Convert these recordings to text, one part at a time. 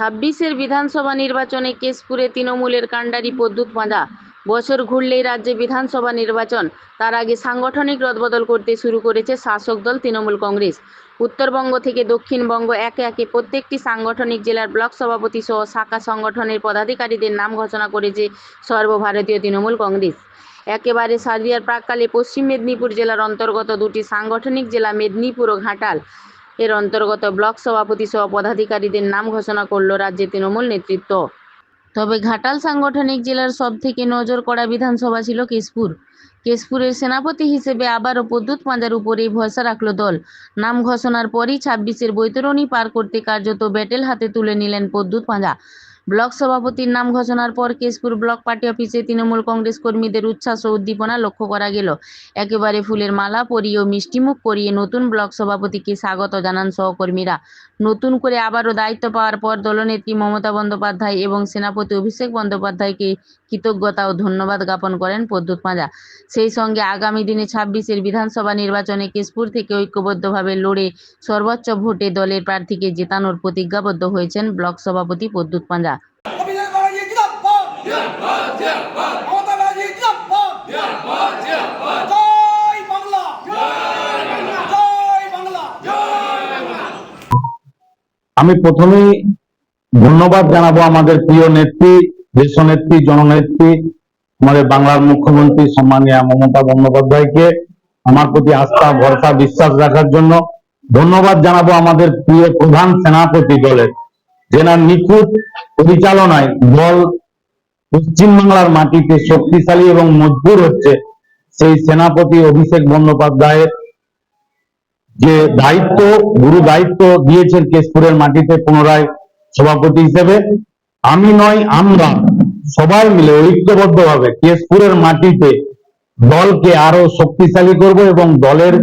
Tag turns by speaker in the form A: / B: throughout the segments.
A: ছাব্বিশের বিধানসভা নির্বাচনে কেশপুরে তৃণমূলের কাণ্ডারি পদ্যুৎ পাঁজা বছর ঘুরলেই রাজ্যে বিধানসভা নির্বাচন। তার আগে সাংগঠনিক রদবদল করতে শুরু করেছে শাসক দল তৃণমূল কংগ্রেস। উত্তরবঙ্গ থেকে দক্ষিণবঙ্গ একে একে প্রত্যেকটি সাংগঠনিক জেলার ব্লক সভাপতি সহ শাখা সংগঠনের পদাধিকারীদের নাম ঘোষণা করেছে সর্বভারতীয় তৃণমূল কংগ্রেস। একেবারে সাদিয়ার প্রাককালে পশ্চিম মেদিনীপুর জেলার অন্তর্গত দুটি সাংগঠনিক জেলা মেদিনীপুর ও ঘাটাল। এর অন্তর্গত ব্লক সভাপতি সহ পদাধিকারীদের নাম ঘোষণা করল রাজ্যে তৃণমূল নেতৃত্ব। তবে ঘাটাল সাংগঠনিক জেলার সব থেকে নজর করা বিধানসভা ছিল কেশপুর। কেশপুরের সেনাপতি হিসেবে আবারও প্রদ্যুৎ পাঁজার উপরেই ভরসা রাখল দল। নাম ঘোষণার পরই ছাব্বিশের বৈতরণী পার করতে কার্যত ব্যাটেল হাতে তুলে নিলেন প্রদ্যুৎ পাঁজা ব্লক সভাপতির নাম ঘোষণার পর কেশপুর ব্লক পার্টি অফিসে তৃণমূল কংগ্রেস কর্মীদের উচ্ছ্বাস ও উদ্দীপনা লক্ষ্য করা গেল। একেবারে ফুলের মালা পরিয়ে ও মিষ্টিমুখ করিয়ে নতুন ব্লক সভাপতিকে স্বাগত জানান সহকর্মীরা। নতুন করে আবারও দায়িত্ব পাওয়ার পর দলনেত্রী মমতা বন্দ্যোপাধ্যায় এবং সেনাপতি অভিষেক বন্দ্যোপাধ্যায়কে কৃতজ্ঞতা ও ধন্যবাদ জ্ঞাপন করেন পদ্যুৎ পাঁজা সেই সঙ্গে আগামী দিনে ছাব্বিশের বিধানসভা নির্বাচনে কেশপুর থেকে ঐক্যবদ্ধভাবে লড়ে সর্বোচ্চ ভোটে দলের প্রার্থীকে জেতানোর প্রতিজ্ঞাবদ্ধ হয়েছেন ব্লক সভাপতি পদ্যুৎ পাঁজা
B: অভিষেক ব্যানার্জি জিন্দাবাদ মমতা ব্যানার্জি জিন্দাবাদ জয় বাংলা জয় বাংলা
C: আমি প্রথমেই ধন্যবাদ জানাব আমাদের প্রিয় নেত্রী দেশনেত্রী জননেত্রী, আমাদের বাংলার মুখ্যমন্ত্রী সম্মানীয় মমতা বন্দ্যোপাধ্যায়কে আমার প্রতি আস্থা, ভরসা, বিশ্বাস রাখার জন্য ধন্যবাদ জানাব আমাদের প্রিয় প্রধান সেনাপতি দলের। যেনার নিখুঁত পরিচালনায় দল পশ্চিমবাংলার মাটিতে শক্তিশালী এবং মজবুর হচ্ছে সেই সেনাপতি অভিষেক বন্দ্যোপাধ্যায়ের যে দায়িত্ব, গুরু দায়িত্ব দিয়েছেন কেশপুরের মাটিতে পুনরায় সভাপতি হিসেবে। আমি নয়, আমরা সবাই মিলে ঐক্যবদ্ধভাবে কেশপুরের মাটিতে দলকে আরও শক্তিশালী করব এবং দলের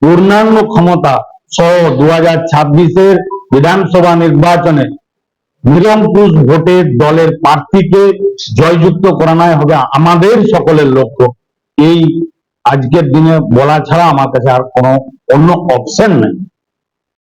C: পূর্ণাঙ্গ ক্ষমতা সহ দু হাজার বিধানসভা নির্বাচনে নিরঙ্কুশ ভোটে দলের প্রার্থীকে জয়যুক্ত করানোই হবে আমাদের সকলের লক্ষ্য। এই আজকের দিনে বলা ছাড়া আমার কাছে আর কোনো অন্য অপশন নেই।